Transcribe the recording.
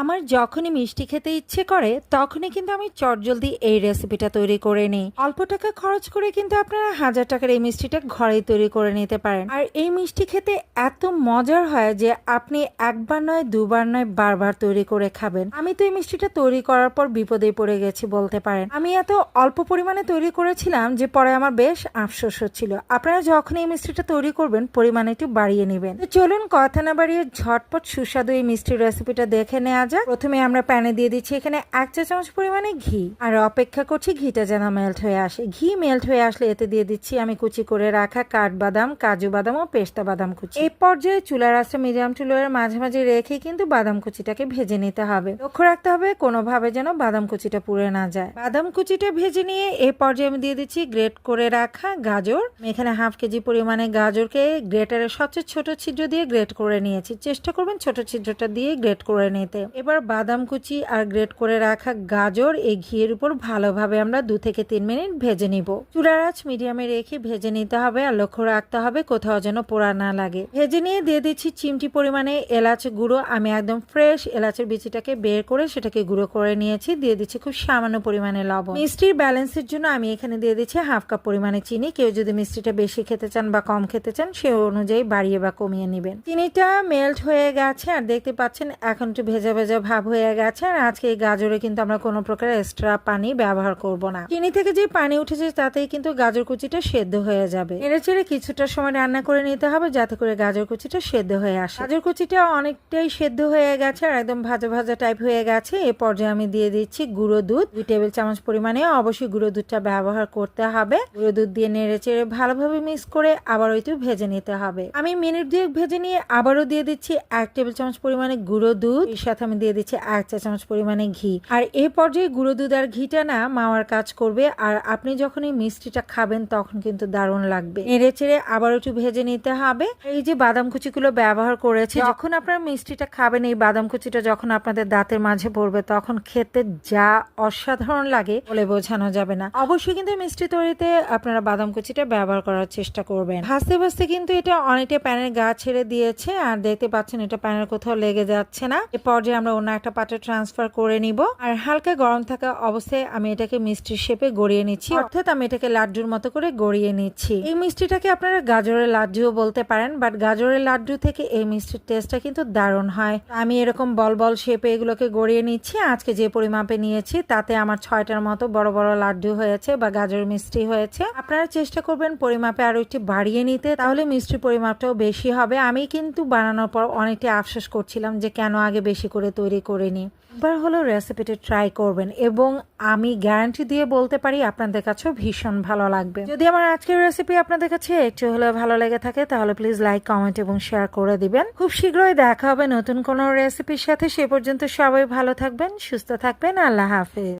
আমার যখনই মিষ্টি খেতে ইচ্ছে করে, তখনই কিন্তু আমি চটজলদি এই রেসিপিটা তৈরি করে নিই। অল্প টাকা খরচ করে কিন্তু আপনারা হাজার টাকার এই মিষ্টিটা ঘরেই তৈরি করে নিতে পারেন। আর এই মিষ্টি খেতে এত মজার হয় যে আপনি একবার নয়, দুবার নয়, বারবার তৈরি করে খাবেন। আমি তো এই মিষ্টিটা তৈরি করার পর বিপদে পড়ে গেছি বলতে পারেন। আমি এত অল্প পরিমাণে তৈরি করেছিলাম যে পরে আমার বেশ আফসোস হচ্ছিল। আপনারা যখন এই মিষ্টিটা তৈরি করবেন, পরিমাণ একটু বাড়িয়ে নেবেন। চলুন কথা না বাড়িয়ে ঝটপট সুস্বাদু এই মিষ্টির রেসিপিটা দেখে নেওয়া যাক প্রথমে আমরা প্যানে দিয়ে দিচ্ছি এখানে এক চা চামচ পরিমাণে ঘি। আর অপেক্ষা করছি ঘিটা যেন মেল্ট হয়ে আসে। ঘি মেল্ট হয়ে আসলে এতে দিয়ে দিচ্ছি আমি কুচি করে রাখা কাঠবাদাম, কাজু বাদাম ও পেস্তা বাদাম কুচি। এই পর্যায়ে চুলার আঁচটা মিডিয়াম চুলার মাঝে মাঝে রেখে কিন্তু বাদাম কুচিটাকে ভেজে নিতে হবে। লক্ষ্য রাখতে হবে কোনোভাবে যেন বাদাম কুচিটা পুড়ে না যায়। বাদাম কুচিটা ভেজে নিয়ে এই পর্যায়ে আমি দিয়ে দিচ্ছি গ্রেট করে রাখা গাজর। এখানে হাফ কেজি পরিমাণে গাজরকে গ্রেটারের সবচেয়ে ছোট ছিদ্র দিয়ে গ্রেট করে নিয়েছি। চেষ্টা করবেন ছোট ছিদ্রটা দিয়ে গ্রেট করে নিতে। এবার বাদাম কুচি আর গ্রেট করে রাখা গাজর এই ঘিয়ের উপর ভালোভাবে আমরা দু থেকে তিন মিনিট ভেজে নিব। চুলার আঁচ মিডিয়ামে রেখে ভেজে নিতে হবে আর লক্ষ্য রাখতে হবে কোথাও যেন পোড়া না লাগে। ভেজে নিয়ে দিয়ে দিচ্ছি চিমটি পরিমাণে এলাচ গুঁড়ো। আমি একদম ফ্রেশ এলাচের বিচিটাকে বের করে সেটাকে গুঁড়ো করে নিয়েছি। দিয়ে দিচ্ছি খুব সামান্য পরিমাণে লবণ। মিষ্টির ব্যালেন্সের জন্য আমি এখানে দিয়ে দিচ্ছি হাফ কাপ পরিমাণে চিনি। কেউ যদি মিষ্টিটা বেশি খেতে চান বা কম খেতে চান, সে অনুযায়ী বাড়িয়ে বা কমিয়ে নেবেন। চিনিটা মেল্ট হয়ে গেছে আর দেখতে পাচ্ছেন, এখন একটু ভেজা ভেজা ভাব হয়ে গেছে। আর আজকে এই গাজরে কিন্তু আমরা কোনো প্রকার এক্সট্রা পানি ব্যবহার করব না। চিনি থেকে যে পানি উঠেছে, তাতেই কিন্তু গাজর কুচিটা সেদ্ধ হয়ে যাবে। এড়ে চেড়ে কিছুটা সময় রান্না করে নিতে হবে, যাতে করে গাজর কুচিটা সেদ্ধ হয়ে আসে। গাজর কুচিটা অনেকটাই সেদ্ধ হয়ে গেছে আর একদম ভাজা ভাজা টাইপ হয়ে গেছে। এ পর্যায়ে আমি দিয়ে দিচ্ছি গুঁড়ো দুধ। দুই টেবিল চামচ পরিমাণে অবশ্যই গুঁড়ো দুধটা ব্যবহার করতে হবে। গুঁড়ো দুধ দিয়ে নেড়ে চেড়ে ভালোভাবে মিক্স করে আবার একটু ভেজে নিতে হবে। আমি মিনিট দুয়েক ভেজে নিয়ে আবারও দিয়ে দিচ্ছি এক টেবিল চামচ পরিমাণে গুঁড়ো দুধ। এর সাথে আমি দিয়ে দিচ্ছি এক চা চামচ পরিমাণে ঘি। আর এই পর্যায়ে গুঁড়ো দুধ আর ঘিটা না মাওয়ার কাজ করবে, আর আপনি যখন এই মিষ্টিটা খাবেন তখন কিন্তু দারুণ লাগবে। নেড়ে চেড়ে আবার একটু ভেজে নিতে হবে। এই যে বাদাম কুচিগুলো ব্যবহার করেছে, যখন আপনারা মিষ্টিটা খাবেন, এই বাদাম কুচিটা যখন আপনাদের দাঁতের মাঝে পড়বে, তখন খেতে যা অসাধারণ লাগে বলে বোঝানো যাবে না। অবশ্যই কিন্তু মিষ্টি তৈরিতে আপনারা বাদাম কুচিটা ব্যবহার করার চেষ্টা করবেন। ভাজতে ভাজতে কিন্তু এটা অনেকটা প্যানের গা ছেড়ে দিয়েছে, আর দেখতে পাচ্ছেন এটা প্যানের কোথাও লেগে যাচ্ছে না। এ পর্যায়ে আমরা অন্য একটা পাত্রে ট্রান্সফার করে নিব। আর হালকা গরম থাকা অবস্থায় আমি এটাকে মিষ্টির শেপে গড়িয়ে নিচ্ছি। অর্থাৎ আমি এটাকে লাড্ডুর মতো করে গড়িয়ে নিচ্ছি। এই মিষ্টিটাকে আপনারা গাজরের লাড্ডুও বলতে পারেন বাট গাজরের লাড্ডু থেকে এই মিষ্টির টেস্টটা কিন্তু দারুণ হয়। আমি এরকম বল বল শেপে এগুলোকে গড়িয়ে নিচ্ছি। আজকে যে পরিমাপে নিয়েছি, তাতে আমার ছয়টার মতো বড় বড় লাড্ডু হয়েছে বা গাজর মিষ্টি হয়েছে। আপনারা চেষ্টা করবেন পরিমাপে আরও একটু বাড়িয়ে নিতে, তাহলে মিষ্টির পরিমাপটাও বেশি হবে। আমি কিন্তু বানানোর পর অনেকটা আফসোস করছিলাম যে কেন আগে বেশি করে তৈরি করে নিই। একবার হলো রেসিপিটা ট্রাই করবেন এবং আমি গ্যারান্টি দিয়ে বলতে পারি আপনাদের কাছেও ভীষণ ভালো লাগবে। যদি আমার আজকের রেসিপি আপনাদের কাছে একটু হলেও ভালো লেগে থাকে, তাহলে প্লিজ লাইক কমেন্ট এবং শেয়ার করে দিবেন। খুব শীঘ্রই দেখা হবে নতুন কোনো রেসিপির সাথে। সে পর্যন্ত সবাই ভালো থাকবেন, সুস্থ থাকবেন। আল্লাহ হাফেজ।